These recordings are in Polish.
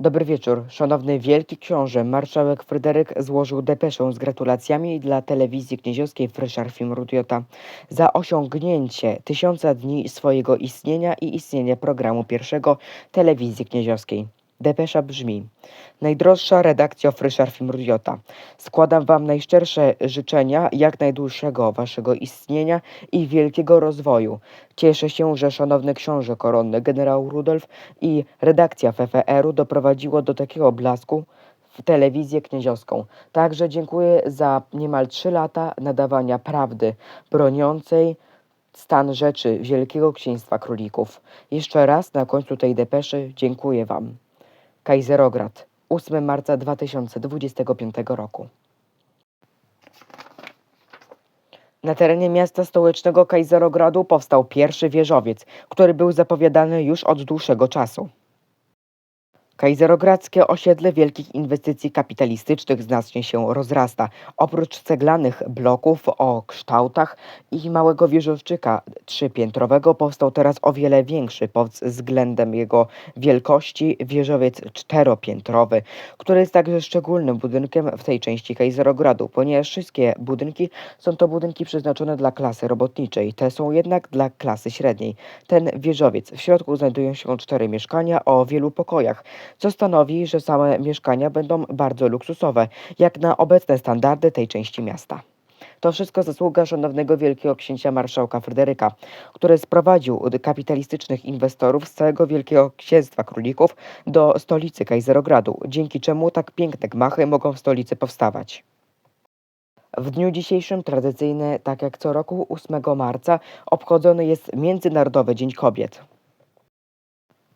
Dobry wieczór. Szanowny Wielki Książę, marszałek Fryderyk złożył depeszę z gratulacjami dla telewizji knieziowskiej Fryszar Film Rudiota za osiągnięcie tysiąca dni swojego istnienia i istnienia programu pierwszego telewizji knieziowskiej. Depesza brzmi: Najdroższa redakcja Fryszar Film Rudiota. Składam Wam najszczersze życzenia jak najdłuższego Waszego istnienia i wielkiego rozwoju. Cieszę się, że szanowny książę koronny generał Rudolf i redakcja FFR-u doprowadziło do takiego blasku w telewizję knieziowską. Także dziękuję za niemal trzy lata nadawania prawdy broniącej stan rzeczy Wielkiego Księstwa Królików. Jeszcze raz na końcu tej depeszy dziękuję Wam. Kajzerograd, 8 marca 2025 roku. Na terenie miasta stołecznego Kajzerogradu powstał pierwszy wieżowiec, który był zapowiadany już od dłuższego czasu. Kajzerogradzkie osiedle wielkich inwestycji kapitalistycznych znacznie się rozrasta. Oprócz ceglanych bloków o kształtach i małego wieżowczyka trzypiętrowego powstał teraz o wiele większy pod względem jego wielkości wieżowiec czteropiętrowy, który jest także szczególnym budynkiem w tej części Kajzerogradu, ponieważ wszystkie budynki są to budynki przeznaczone dla klasy robotniczej, te są jednak dla klasy średniej. Ten wieżowiec, w środku znajdują się cztery mieszkania o wielu pokojach, co stanowi, że same mieszkania będą bardzo luksusowe, jak na obecne standardy tej części miasta. To wszystko zasługa szanownego wielkiego księcia marszałka Fryderyka, który sprowadził kapitalistycznych inwestorów z całego Wielkiego Księstwa Królików do stolicy Kajzerogradu, dzięki czemu tak piękne gmachy mogą w stolicy powstawać. W dniu dzisiejszym tradycyjny, tak jak co roku 8 marca, obchodzony jest Międzynarodowy Dzień Kobiet.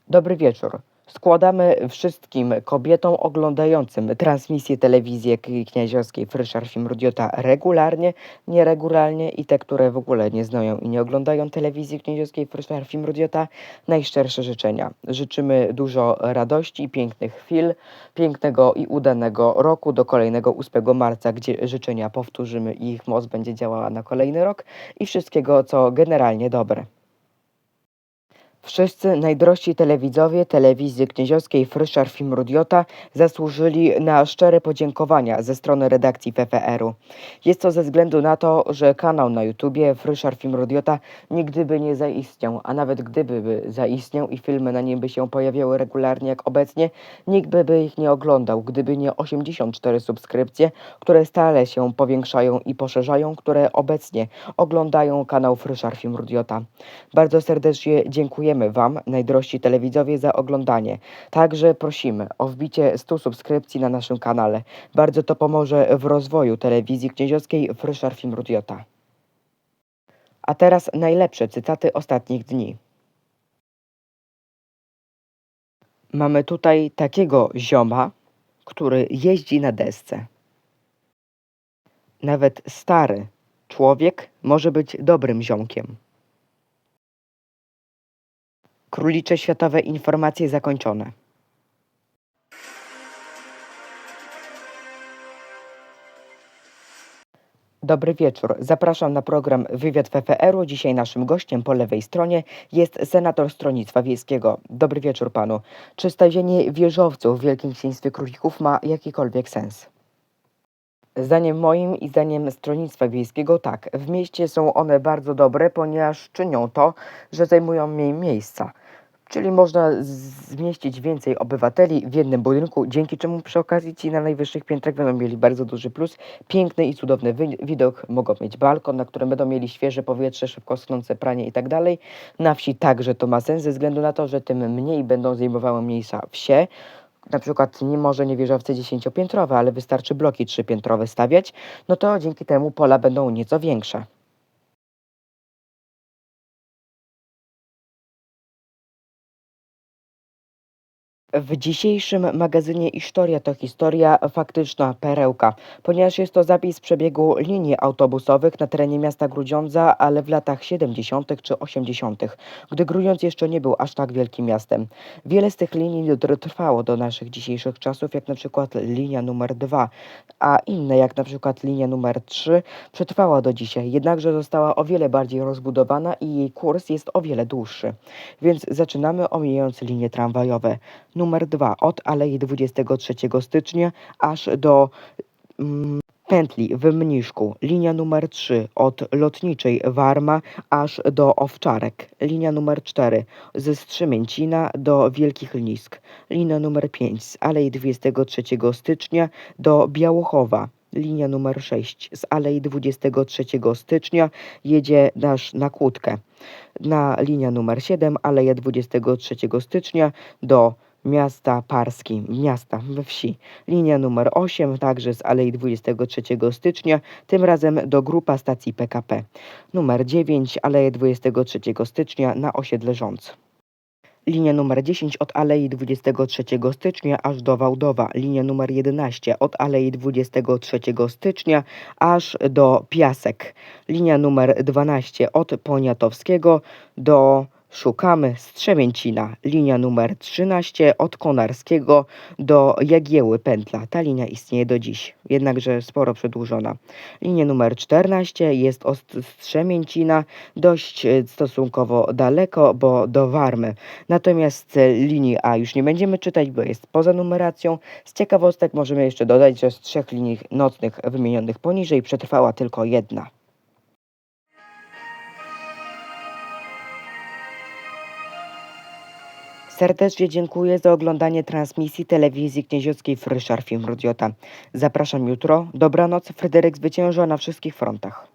Dobry wieczór. Składamy wszystkim kobietom oglądającym transmisję telewizji k- knieziowskiej Fryszar Film Rudiota regularnie, nieregularnie i te, które w ogóle nie znają i nie oglądają telewizji knieziowskiej Fryszar Film Rudiota, najszczersze życzenia. Życzymy dużo radości pięknych chwil, pięknego i udanego roku do kolejnego 8 marca, gdzie życzenia powtórzymy i ich moc będzie działała na kolejny rok i wszystkiego, co generalnie dobre. Wszyscy najdrożsi telewidzowie telewizji knieziowskiej Fryszar Film Rudiota zasłużyli na szczere podziękowania ze strony redakcji PFR-u. Jest to ze względu na to, że kanał na YouTubie Fryszar Film Rudiota nigdy by nie zaistniał, a nawet gdyby by zaistniał i filmy na nim by się pojawiały regularnie jak obecnie, nikt by, by ich nie oglądał, gdyby nie 84 subskrypcje, które stale się powiększają i poszerzają, które obecnie oglądają kanał Fryszar Film Rudiota. Bardzo serdecznie dziękujemy Wam, najdrożsi telewidzowie, za oglądanie. Także prosimy o wbicie 100 subskrypcji na naszym kanale. Bardzo to pomoże w rozwoju telewizji knieziowskiej Fryszar Film Rudiota. A teraz najlepsze cytaty ostatnich dni. Mamy tutaj takiego zioma, który jeździ na desce. Nawet stary człowiek może być dobrym ziomkiem. Królicze światowe informacje zakończone. Dobry wieczór. Zapraszam na program Wywiad PFR-u. Dzisiaj naszym gościem po lewej stronie jest senator Stronnictwa Wiejskiego. Dobry wieczór panu. Czy stawienie wieżowców w Wielkim Księstwie Królików ma jakikolwiek sens? Zdaniem moim i zdaniem Stronnictwa Wiejskiego tak. W mieście są one bardzo dobre, ponieważ czynią to, że zajmują mniej miejsca. Czyli można zmieścić więcej obywateli w jednym budynku, dzięki czemu przy okazji ci na najwyższych piętrach będą mieli bardzo duży plus. Piękny i cudowny wi- widok, mogą mieć balkon, na którym będą mieli świeże powietrze, szybko schnące pranie i tak. Na wsi także to ma sens, ze względu na to, że tym mniej będą zajmowały miejsca wsie. Na przykład nie może nie dziesięciopiętrowe, ale wystarczy bloki trzypiętrowe stawiać, no to dzięki temu pola będą nieco większe. W dzisiejszym magazynie Historia to historia faktyczna perełka, ponieważ jest to zapis przebiegu linii autobusowych na terenie miasta Grudziądza, ale w latach 70. czy 80., gdy Grudziądz jeszcze nie był aż tak wielkim miastem. Wiele z tych linii trwało do naszych dzisiejszych czasów, jak na przykład linia numer 2, a inne, jak na przykład linia numer 3, przetrwała do dzisiaj, jednakże została o wiele bardziej rozbudowana i jej kurs jest o wiele dłuższy. Więc zaczynamy omijając linie tramwajowe. Numer 2 od Alei 23 stycznia aż do mm, pętli w Mniszku. Linia numer 3 od Lotniczej Warma aż do Owczarek. Linia numer 4 ze Strzemięcina do Wielkich Lnisk. Linia numer 5 z Alei 23 stycznia do Białochowa. Linia numer 6 z Alei 23 stycznia jedzie nasz na Kłódkę. Na linia numer 7 Aleja 23 stycznia do miasta Parski, miasta we wsi. Linia numer 8 także z Alei 23 stycznia, tym razem do grupa stacji PKP. Numer 9 Aleja 23 stycznia na osiedle Rządz. Linia numer 10 od Alei 23 stycznia aż do Wałdowa. Linia numer 11 od Alei 23 stycznia aż do Piasek. Linia numer 12 od Poniatowskiego do Szukamy Strzemięcina. Linia numer 13 od Konarskiego do Jagieły Pętla. Ta linia istnieje do dziś, jednakże sporo przedłużona. Linia numer 14 jest od Strzemięcina dość e, stosunkowo daleko, bo do Warmy. Natomiast e, linii A już nie będziemy czytać, bo jest poza numeracją. Z ciekawostek możemy jeszcze dodać, że z trzech linii nocnych wymienionych poniżej przetrwała tylko jedna. Serdecznie dziękuję za oglądanie transmisji telewizji knieziockiej Fryszar Film Rodiota. Zapraszam jutro. Dobranoc. Fryderyk zwycięża na wszystkich frontach.